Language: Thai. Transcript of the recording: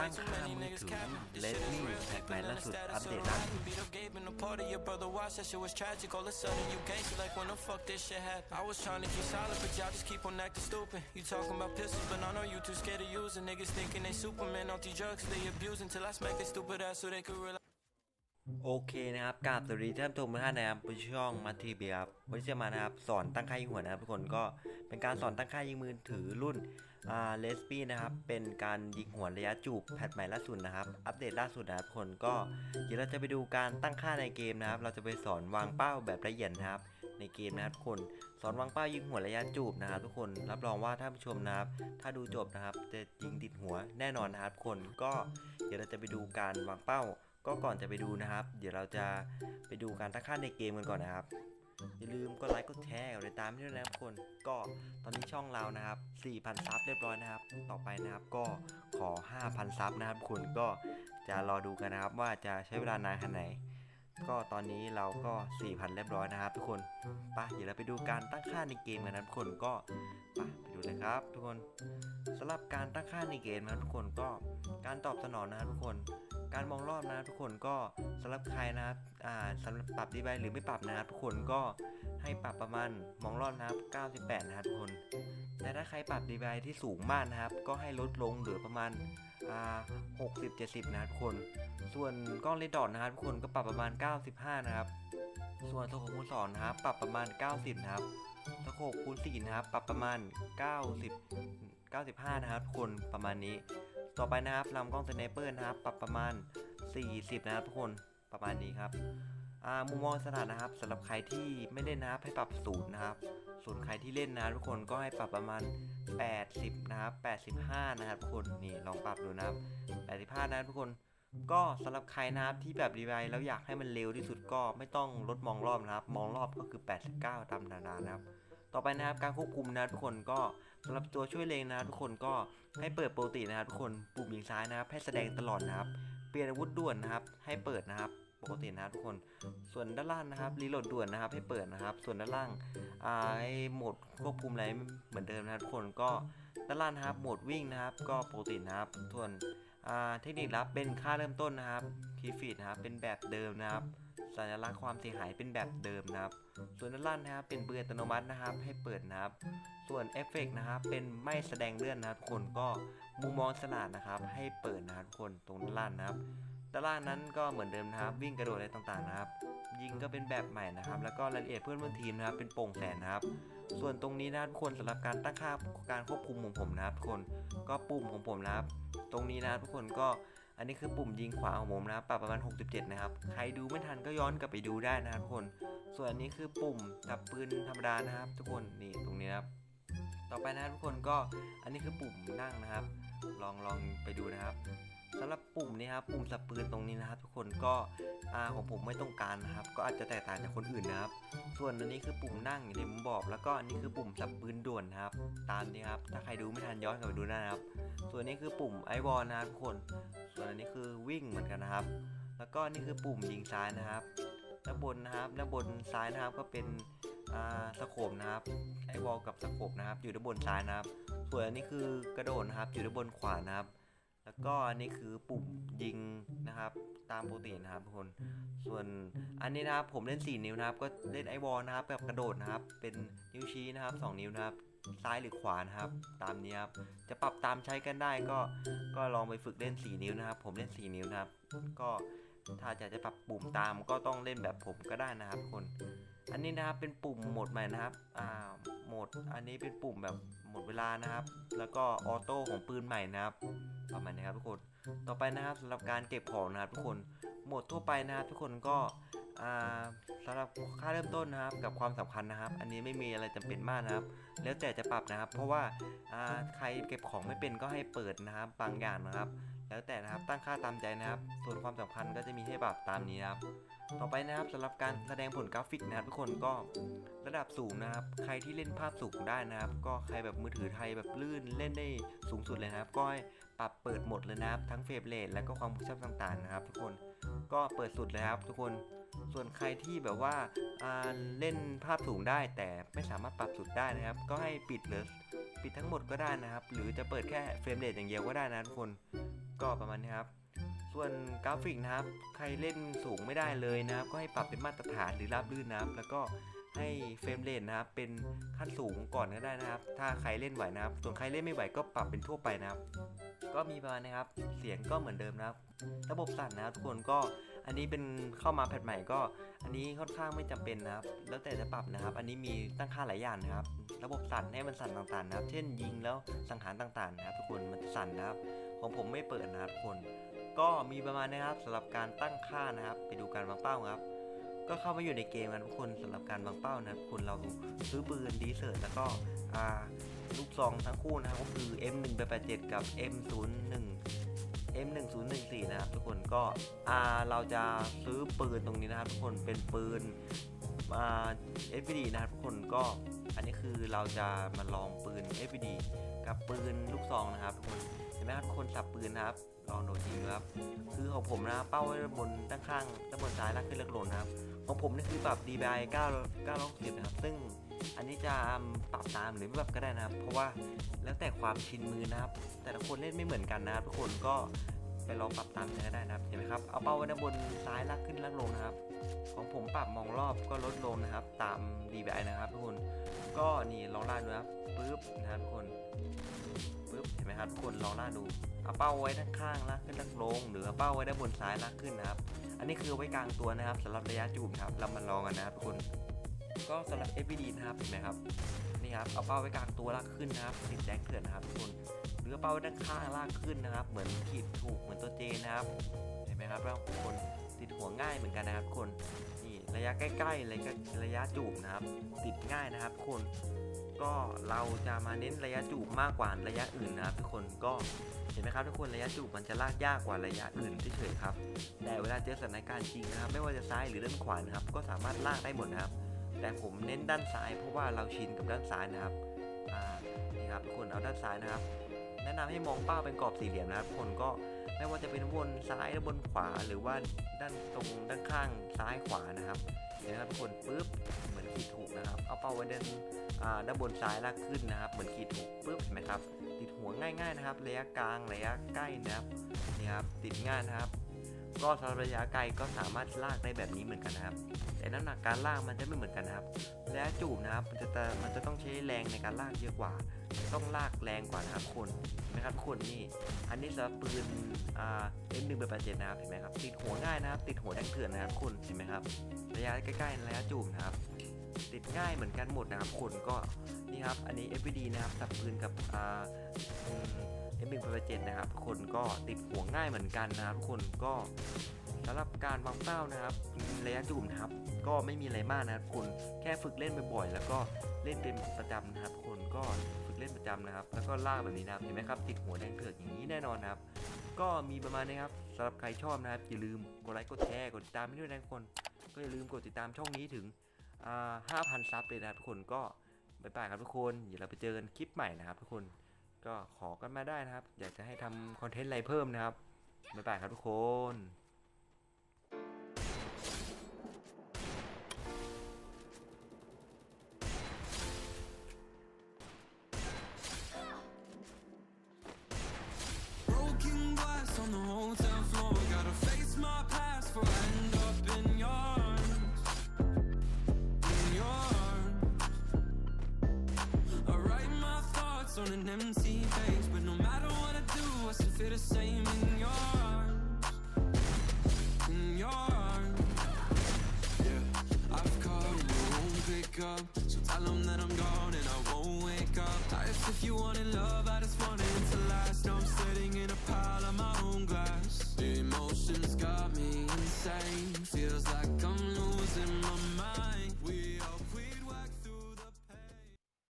ตั้งค่ามือถือเลดมี่แท็กใหม่ล่าสุดอัปเดตล่าสุด Beat up Gabe in the party, your brother watched that shit was tragic. All of a sudden you gangster, like when the fuck this shit happened. I was trying to keep solid, but y'all just keep on acting stupid. You talking about pistols, but I know you too scared to use it. Niggas thinking they Superman off these drugs, they abusing till I smack their stupid ass so they could realize. โอเคนะครับกราบสวัสดีท่านผู้ชมทุกท่านนะครับบนช่องมาทีเบียครับวันนี้จะมานะครับสอนตั้งค่ายิงหัวนะครับทุกคนก็เป็นการสอนตั้งค่ายิงมือถือรุ่นอ่าเลสปี้นะครับเป็นการยิงหัวระยะจูบแพทใหม่ล่าสุดนะครับอัปเดตล่าสุดนะครับทุกคนก็เดี๋ยวเราจะไปดูการตั้งค่าในเกมนะครับ เราจะไปสอนวางเป้าแบบละเอียดนะครับในเกมนะครับทุกคนสอนวางเป้ายิงหัวระยะจูบนะครับทุกคนรับรองว่าท่านผู้ชมนะครับ ถ้าดูจบนะครับจะยิงติดหัวแน่นอนนะครับทุกคนก็เดี๋ยวเราจะไปดูการวางเป้า ก็ก่อนจะไปดูนะครับ เดี๋ยวเราจะไปดูการตั้งค่าในเกมกันก่อนนะครับ อย่าลืมกดไลค์กดแชร์กดติดตามด้วยนะครับทุกคนก็ตอนนี้ช่องเรานะครับ 4,000 ซับเรียบร้อยนะครับ ต่อไปนะครับก็ขอ 5,000 ซับนะครับทุกคนก็จะรอดูกันนะครับว่าจะใช้เวลานานขนาดไหนก็ตอนนี้เราก็ 4,000 เรียบร้อยนะครับ ทุกคนไปเดี๋ยวเราไปดูการตั้งค่าในเกมกันนะทุกคนก็ไปไปดูเลยครับ ทุกคนสำหรับการตั้งค่าในเกมนะทุกคนก็การตอบสนองนะครับทุกคน การมองรอบนะครับทุกคนก็สำหรับใครนะครับอ่าสำหรับปรับดีไวหรือไม่ปรับนะครับทุกคนก็ให้ปรับประมาณมองรอบนะครับ 98 นะครับทุกคน แต่ถ้าใครปรับดีไวที่สูงมากนะครับ ก็ให้ลดลงเหลือประมาณอ่า60 70 นะครับทุกคน ส่วนกล้องเลดดอทนะครับทุกคนก็ปรับประมาณ 95 นะครับ ส่วนสโคปคูณ2นะครับปรับประมาณ 90 นะครับสโคปคูณ4นะครับ ปรับประมาณ 90 95 นะครับทุกคนประมาณนี้ ต่อไปนะครับลำกล้องสไนเปอร์นะครับ ปรับประมาณ 40 นะครับทุกคนประมาณนี้ครับอ่ามุมมองสถานนะครับสำหรับใครที่ไม่เล่นนะครับให้ปรับศูนย์นะครับ ส่วนใครที่เล่นนะทุกคนก็ให้ปรับประมาณ 80 นะครับ 85 นะครับทุกคนนี่ลองปรับดูนะครับ 85 นะทุกคนก็สำหรับใครนะครับที่แบบรีไวล์แล้วอยากให้มันเร็วที่สุดก็ไม่ต้องลดมองรอบนะครับ มองรอบก็คือ 89 ตามนานานะครับ ต่อไปนะครับการควบคุมนะทุกคนก็สำหรับตัวช่วยเลงนะทุกคนก็ให้เปิดปกตินะครับทุกคนปุ่มยิงซ้ายนะครับ ให้แสดงตลอดนะครับ เปลี่ยนอาวุธด่วนนะครับ ให้เปิดนะครับปกตินะครับทุกคน ส่วนด้านล่างนะครับรีโหลดด่วนนะครับ ให้เปิดนะครับ ส่วนด้านล่างอ่าให้โหมดควบคุมอะไรเหมือนเดิมนะครับทุกคนก็ด้านล่างนะครับโหมดวิ่งนะครับ ก็ปกตินะครับส่วนอ่าเทคนิคลับเป็นค่าเริ่มต้นนะครับคีฟีดนะครับเป็นแบบเดิมนะครับ สัญลักษณ์ความเสียหายเป็นแบบเดิมนะครับ ส่วนด้านล่างนะครับเป็นเบืออัตโนมัตินะครับให้เปิดนะครับ ส่วนเอฟเฟกต์นะครับเป็นไม่แสดงเลื่อนนะครับทุกคนก็มุมมองสลาดนะครับ ให้เปิดนะครับทุกคนตรงด้านล่างนะครับ ด้านล่างนั้นก็เหมือนเดิมนะครับ วิ่งกระโดดอะไรต่างๆนะครับ ยิงก็เป็นแบบใหม่นะครับ แล้วก็รายละเอียดเพื่อนร่วมทีมนะครับ เป็นโปร่งแสนนะครับส่วนตรงนี้นะทุกคนสำหรับการตั้งค่าการควบคุมของผมนะครับทุกคนก็ปุ่มของผมนะครับ ตรงนี้นะทุกคนก็ อันนี้คือปุ่มยิงขวาของผมนะครับปรับประมาณ 67 นะครับ ใครดูไม่ทันก็ย้อนกลับไปดูได้นะครับทุกคน ส่วนอันนี้คือปุ่มจับปืนธรรมดานะครับ ทุกคนนี่ตรงนี้นะครับ ต่อไปนะครับทุกคนก็อันนี้คือปุ่มนั่งนะครับ ลองลองไปดูนะครับ สำหรับปุ่มนี้ครับปุ่มสับปืนตรงนี้นะครับ ทุกคนก็อาของผมไม่ต้องการนะครับ ก็อาจจะแตกต่างจากคนอื่นนะครับ ส่วนอันนี้คือปุ่มนั่งอย่างที่ผมบอก แล้วก็อันนี้คือปุ่มสับปืนด่วนนะครับ ตามนี้ครับถ้าใครดูไม่ทันย้อนกลับไปดูได้นะครับ ส่วนนี้คือปุ่มไอวอลนะครับทุกคน ส่วนอันนี้คือวิ่งเหมือนกันนะครับ แล้วก็นี่คือปุ่มยิงซ้ายนะครับด้านบนนะครับด้านบนซ้ายนะครับก็เป็นสโคปนะครับไอวอลกับสโคปนะครับ อยู่ด้านบนซ้ายนะครับ ส่วนอันนี้คือกระโดดนะครับ อยู่ด้านบนขวานะครับ ก็อันนี้คือปุ่มยิงนะครับตามปกตินะครับทุกคน ส่วนอันนี้นะครับผมเล่น 4 นิ้วนะครับ ก็เล่นไอวอลนะครับแบบกระโดดนะครับ เป็นนิ้วชี้นะครับ 2 นิ้วนะครับ ซ้ายหรือขวานะครับ ตามนี้ครับ จะปรับตามใช้กันได้ก็ ก็ลองไปฝึกเล่น 4 นิ้วนะครับ ผมเล่น 4 นิ้วนะครับ ก็ถ้าอยากจะปรับปุ่มตามก็ต้องเล่นแบบผมก็ได้นะครับทุกคน อันนี้นะครับเป็นปุ่มโหมดใหม่นะครับ อ่า โหมด อันนี้เป็นปุ่มแบบหมดเวลานะครับ แล้วก็ออโต้ของปืนใหม่นะครับ ประมาณนี้ครับทุกคน ต่อไปนะครับสำหรับการเก็บของนะครับทุกคน โหมดทั่วไปนะครับ ทุกคนก็อ่าสำหรับค่าเริ่มต้นนะครับกับความสำคัญนะครับ อันนี้ไม่มีอะไรจำเป็นมากนะครับ แล้วแต่จะปรับนะครับ เพราะว่าใครเก็บของไม่เป็นก็ให้เปิดนะครับบางอย่างนะครับ แล้วแต่นะครับตั้งค่าตามใจนะครับ ส่วนความสำคัญก็จะมีให้ปรับตามนี้นะครับ ต่อไปนะครับสำหรับการแสดงผลกราฟิกนะครับ ทุกคนก็ระดับสูงนะครับ ใครที่เล่นภาพสูงได้นะครับ ก็ใครแบบมือถือไทยแบบลื่นเล่นได้สูงสุดเลยนะครับ ก็ให้ปรับเปิดหมดเลยนะครับ ทั้งเฟรมเรทและก็ความคมชัดต่างๆนะครับ ทุกคนก็เปิดสุดเลยครับ ทุกคนส่วนใครที่แบบว่าอ่าเล่นภาพสูงได้ แต่ไม่สามารถปรับสุดได้นะครับ ก็ให้ปิดเลยปิดทั้งหมดก็ได้นะครับ หรือจะเปิดแค่เฟรมเรทอย่างเดียวก็ได้นะทุกคน ก็ประมาณนี้ครับ ส่วนกราฟิกนะครับ ใครเล่นสูงไม่ได้เลยนะครับ ก็ให้ปรับเป็นมาตรฐานหรือราบรื่นนะครับ แล้วก็ให้เฟรมเรทนะครับ เป็นขั้นสูงก่อนก็ได้นะครับ ถ้าใครเล่นไหวนะครับ ส่วนใครเล่นไม่ไหวก็ปรับเป็นทั่วไปนะครับ ก็มีประมาณนะครับ เสียงก็เหมือนเดิมนะครับ ระบบสั่นนะครับทุกคนก็อันนี้เป็นเข้ามาแพทใหม่ก็ อันนี้ค่อนข้างไม่จำเป็นนะครับ แล้วแต่จะปรับนะครับ อันนี้มีตั้งค่าหลายอย่างนะครับ ระบบสั่นให้มันสั่นต่างๆนะครับ เช่นยิงแล้วสังหารต่างๆนะครับ ทุกคนมันจะสั่นนะครับ ของผมไม่เปิดนะครับทุกคน ก็มีประมาณนะครับสำหรับการตั้งค่านะครับ ไปดูการวางเป้าครับ ก็เข้ามาอยู่ในเกมกันทุกคนสำหรับการวางเป้านะครับทุกคนเราซื้อปืนดีเซอร์แล้วก็อ่าลูกซองทั้งคู่นะครับก็คือ M1887 กับ M01 M1014 นะครับทุกคนก็อ่าเราจะซื้อปืนตรงนี้นะครับทุกคนเป็นปืนอ่า FPD นะครับทุกคนก็อันนี้คือเราจะมาลองปืน FPD กับปืนลูกซองนะครับทุกคนเห็นไหมครับทุกคนสับปืนนะครับลองโดดยิงครับคือของผมนะเป้าไว้บนด้านข้างด้านบนซ้ายลากขึ้นเลือกลงนะครับของผมนี่คือปรับ DPI 9 960นะครับ ซึ่งอันนี้จะปรับตามหรือไม่ปรับก็ได้นะครับ เพราะว่าแล้วแต่ความชินมือนะครับ แต่ละคนเล่นไม่เหมือนกันนะครับทุกคนก็ ไปลองปรับตามกันก็ได้นะครับ เห็นไหมครับ เอาเป้าไว้ด้านบนซ้ายลากขึ้นลากลงนะครับ ของผมปรับมองรอบก็ลดลงนะครับ ตาม DPI นะครับทุกคน ก็นี่ลองล่าดดูครับปึ๊บนะครับทุกคนปึ๊บ เห็นไหมครับทุกคนลองล่าดดู เอาเป้าไว้ด้านข้างลากขึ้นลากลง หรือเอาเป้าไว้ด้านบนซ้ายลากขึ้นนะครับ อันนี้คือไว้กลางตัวนะครับสำหรับระยะจูบครับ เรามาลองกันนะครับทุกคน ก็สำหรับ FPD นะครับ เห็นไหมครับ นี่ครับ เอาเป้าไว้กลางตัวลากขึ้นนะครับติดแจ็คเถื่อนนะครับทุกคน หรือเอเป้าด้านข้างลากขึ้นนะครับ เหมือนขีดถูกเหมือนตัวเจนะครับ เห็นไหมครับแล้วคนติดหัวง่ายเหมือนกันนะครับคนนี่ระยะใกล้ๆระยะระยะจูบนะครับ ติดง่ายนะครับ คนก็เราจะมาเน้นระยะจูบมากกว่าระยะอื่นนะครับ ทุกคนก็เห็นไหมครับทุกคนระยะจูบมันจะลากยากกว่าระยะอื่นเฉยๆครับ แต่เวลาเจอสถานการณ์จริงนะครับ ไม่ว่าจะซ้ายหรือด้านขวานะครับ ก็สามารถลากได้หมดนะครับ แต่ผมเน้นด้านซ้ายเพราะว่าเราชินกับด้านซ้ายนะครับอ่านี่ครับทุกคนเอาด้านซ้ายนะครับ นะนำให้มองเป้าเป็นกรอบสี่เหลี่ยมนะครับทุกคนก็ไม่ว่าจะเป็นบนซ้ายหรือบนขวาหรือว่าด้านตรงด้านข้างซ้ายขวานะครับเห็นไหมครับทุกคนปุ๊บเหมือนขีดถูกนะครับ เอาเป้าไว้ด้านอ่าด้านบนซ้ายลากขึ้นนะครับ เหมือนขีดถูกปุ๊บเห็นไหมครับ ติดหัวง่าย ๆนะครับระยะกลางระยะใกล้นะครับนี่ครับติดง่ายนะครับ ก็สำหรับระยะไกลก็สามารถลากได้แบบนี้เหมือนกันนะครับ แต่น้ำหนักการลากมันจะไม่เหมือนกันนะครับระยะจูบนะครับมันจะแต่มันจะต้องใช้แรงในการลากเยอะกว่า ต้องลากแรงกว่านะครับคนนไหมครับคนนี่อันนี้สำหรับปืนอ่า M1 เบอร์8นะครับเห็นไหมครับติดหัวง่ายนะครับ ติดหัวแดงเถื่อนนะครับคนเห็นไหมครับระยะใกล้ๆระยะจูบนะครับ ติดง่ายเหมือนกันหมดนะครับคนก็นี่ครับอันนี้ FPD นะครับสับปืนกับอ่าอืม M1 เบอร์7นะครับทุกคนก็ติดหัวง่ายเหมือนกันนะครับทุกคนก็สำหรับการวางเป้านะครับระยะจูบนะครับ ก็ไม่มีอะไรมากนะครับคุณแค่ฝึกเล่นบ่อยๆแล้วก็เล่นเป็นประจำนะครับคนก็ฝึกเล่นประจำนะครับ แล้วก็ลากแบบนี้นะครับเห็นไหมครับ ติดหัวแดงเถือกอย่างนี้แน่นอนนะครับ ก็มีประมาณนี้ครับสำหรับใครชอบนะครับอย่าลืมกดไลค์กดแชร์กดติดตามให้ด้วยนะทุกคน ก็อย่าลืมกดติดตามช่องนี้ถึงอ่า5,000ซับเลยนะครับทุกคนก็บ๊ายบายครับทุกคนเดี๋ยวเราไปเจอกันคลิปใหม่นะครับทุกคน ก็ขอกันมาได้นะครับ อยากจะให้ทำคอนเทนต์อะไรเพิ่มนะครับบ๊ายบายครับทุกคน up. So tell them that I'm gone and I won't wake up. I Life, if you wanted love, I just wanted it to last. Now I'm sitting in a pile of my own glass. The emotions got me insane. Feels like I'm losing my mind. We